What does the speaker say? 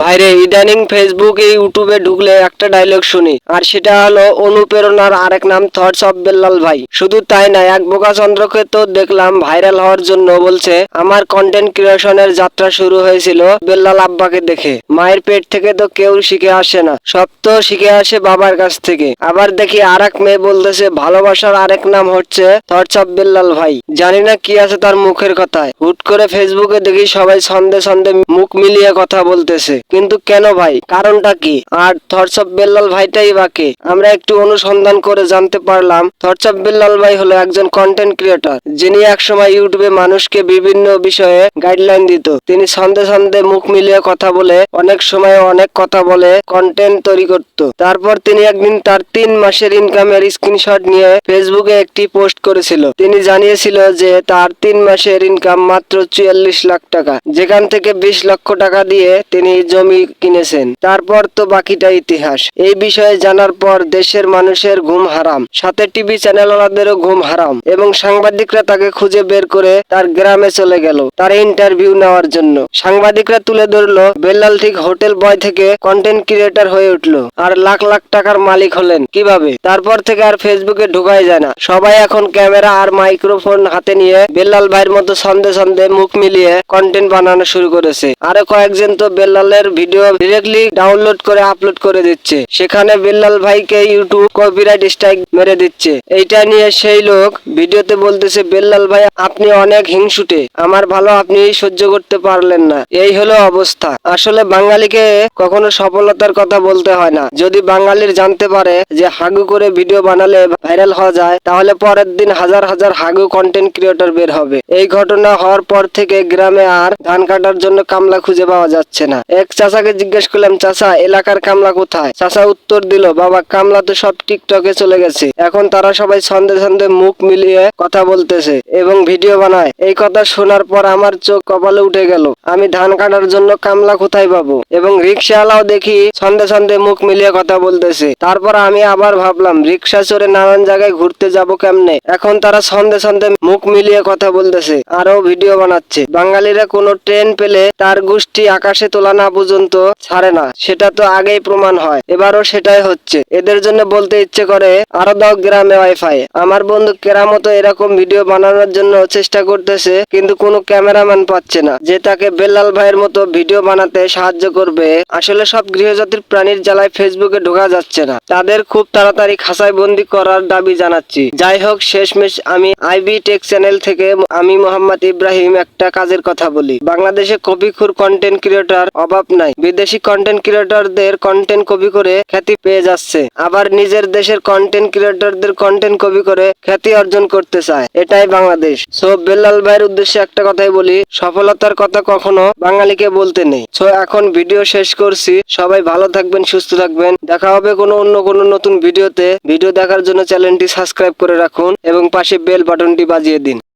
ভাইরে, ইদানিং ফেসবুকে ইউটিউবে ঢুকলে একটা ডায়লগ শুনি, আর সেটা হলো অনুপ্রেরণার আরেক নাম থটস অফ বেল্লাল ভাই। শুধু তাই না এক বোকা চন্দ্রকে তো দেখলাম ভাইরাল হওয়ার জন্য বলছে, আমার কন্টেন্ট ক্রিয়েশনের যাত্রা শুরু হয়েছিল বেল্লাল আব্বাকে দেখে। মায়ের পেট থেকে তো কেউ শিখে আসে না, সব তো শিখে আসে বাবার কাছ থেকে। আবার দেখি আর এক মেয়ে বলতেছে, ভালোবাসার আরেক নাম হচ্ছে থটস অফ বেল্লাল ভাই। জানি না কি আছে তার মুখের কথায়। হুট করে ফেসবুকে দেখি সবাই সন্ধে সন্ধে মুখ মিলিয়ে কথা বলতেছে। কিন্তু কেন ভাই? কারণটা কি? আর অফ বেল্লাল ভাইটাই বা কে? আমরা একটু অনুসন্ধান করে জানতে পারলাম অফ বেল্লাল ভাই হলো একজন কন্টেন্ট ক্রিয়েটর যিনি একসময় ইউটিউবে মানুষকে বিভিন্ন বিষয়ে গাইডলাইন দিত। তিনি সন্ধে সন্ধে মুখ মিলিয়ে কথা বলে, অনেক সময় অনেক কথা বলে কন্টেন্ট তৈরি করত। তারপর তিনি একদিন তার তিন মাসের ইনকামের স্ক্রিনশট নিয়ে ফেসবুকে একটি পোস্ট করেছিল। তিনি জানিয়েছিল যে তার তিন মাসের ইনকাম মাত্র চুয়াল্লিশ লাখ টাকা, যেখান থেকে বিশ লক্ষ টাকা দিয়ে তিনি জমি কিনেছেন। তারপর তো বাকিটা ইতিহাস। এই বিষয়ে জানার পর দেশের মানুষের ঘুম হারাম। সাথে টিভি চ্যানেলওয়ালাদেরও ঘুম হারাম। এবং সাংবাদিকরা তাকে খুঁজে বের করে তার গ্রামে চলে গেল, তার ইন্টারভিউ নেওয়ার জন্য। সাংবাদিকরা তুলে ধরলো, বেল্লাল ঠিক হোটেল বয় থেকে কন্টেন্ট ক্রিয়েটর হয়ে উঠল। আর লাখ লাখ টাকার মালিক হলেন। কীভাবে? তারপর থেকে আর ফেসবুকে ঢুকাই যায় না। সবাই এখন ক্যামেরা আর মাইক্রোফোন হাতে নিয়ে বেল্লাল ভাইয়ের মতো সন্ধে সন্ধে মুখ মিলিয়ে কন্টেন্ট বানানো শুরু করেছে। আরও কয়েকজন তো বেল্লালের ভিডিও ডিরেক্টলি ডাউনলোড করে আপলোড করে দিচ্ছে। সেখানে বেল্লাল ভাইকে ইউটিউব কপিরাইট স্ট্রাইক মেরে দিচ্ছে। এইটা নিয়ে সেই লোক ভিডিওতে বলতেছে, বেল্লাল ভাই, আপনি অনেক হিংসুটে। আমার ভালো আপনি সহ্য করতে পারলেন না। এই হলো অবস্থা। আসলে বাঙালিকে কখনো সফলতার কথা বলতে হয় না। যদি বাঙালির জানতে পারে যে হাগু করে ভিডিও বানালে ভাইরাল হওয়া যায়, তাহলে পরের দিন হাজার হাজার হাগু কন্টেন্ট ক্রিয়েটর বের হবে। এই ঘটনা হওয়ার পর থেকে গ্রামে আর ধান কাটার জন্য কামলা খুঁজে পাওয়া যাচ্ছে না। এক চাচাকে জিজ্ঞেস করলাম, চাচা, এলাকার কামলা কোথায়? চাচা উত্তর দিল, বাবা, কামলা তো সব টিকটকে চলে গেছে। এখন তারা সবাই সন্ধে সন্ধে মুখ মিলিয়ে কথা বলতেছে এবং ভিডিও বানায়। এই কথা শোনার পর আমার চোখ কপালে উঠে গেল। আমি ধান কাটার জন্য কামলা কোথায় পাবো? এবং রিক্সাওয়ালাও দেখি সন্ধে সন্ধে মুখ মিলিয়ে কথা বলতেছে। তারপর আমি আবার ভাবলাম, রিক্সা চড়ে নানান জায়গায় ঘুরতে যাব কেমনে? এখন তারা সন্ধে সন্ধে মুখ মিলিয়ে কথা বলতেছে আরও ভিডিও বানাচ্ছে। বাঙালিরা কোনো ট্রেন পেলে তার গোষ্ঠী আকাশে তোলা না পর্যন্ত ছাড়ে না। সেটা তো আগেই প্রমাণ হয়। এবারও সেটাই হচ্ছে। এদের জন্য বলতে ইচ্ছে করে, আরও দাও গ্রামে ওয়াইফাই আমার বন্ধু কেরামতো এরকম ভিডিও বানানোর জন্য চেষ্টা করতেছে, কিন্তু কোনো ক্যামেরাম্যান পাচ্ছে না, যে তাকে বেল্লাল ভাইয়ের মতো ভিডিও বানাতে সাহায্য করবে। আসলে সব গৃহজাতির প্রাণীর জ্বালায় ফেসবুকে ঢোকা যাচ্ছে না। তাদের খুব তাড়াতাড়ি খাঁচায় বন্দি করার দাবি জানাচ্ছি। যাই হোক, শেষমেশ আমি আইবি টেক চ্যানেল থেকে আমি মোহাম্মদ ইব্রাহিম একটা কাজের কথা বলি। বাংলাদেশে কপিখুর কন্টেন্ট ক্রিয়েটর অভাব নাই। বিদেশি কন্টেন্ট ক্রিয়েটরদের কন্টেন্ট কপি করে খ্যাতি পেয়ে যাচ্ছে। আবার নিজের দেশের কন্টেন্ট ক্রিয়েটরদের কন্টেন্ট কপি করে খ্যাতি অর্জন করতে চায়। এটাই বাংলাদেশ। সো বেল্লাল ভাইয়ের উদ্দেশ্যে একটা কথাই বলি, সফলতার কথা কখনো বাঙালিকে বলতে নেই। সো এখন ভিডিও শেষ করছি। সবাই ভালো থাকবেন, সুস্থ থাকবেন। দেখা হবে কোনো অন্য কোনো নতুন ভিডিওতে। ভিডিও দেখার জন্য চ্যানেলটি সাবস্ক্রাইব করে রাখুন এবং পাশে বেল বাটনটি বাজিয়ে দিন।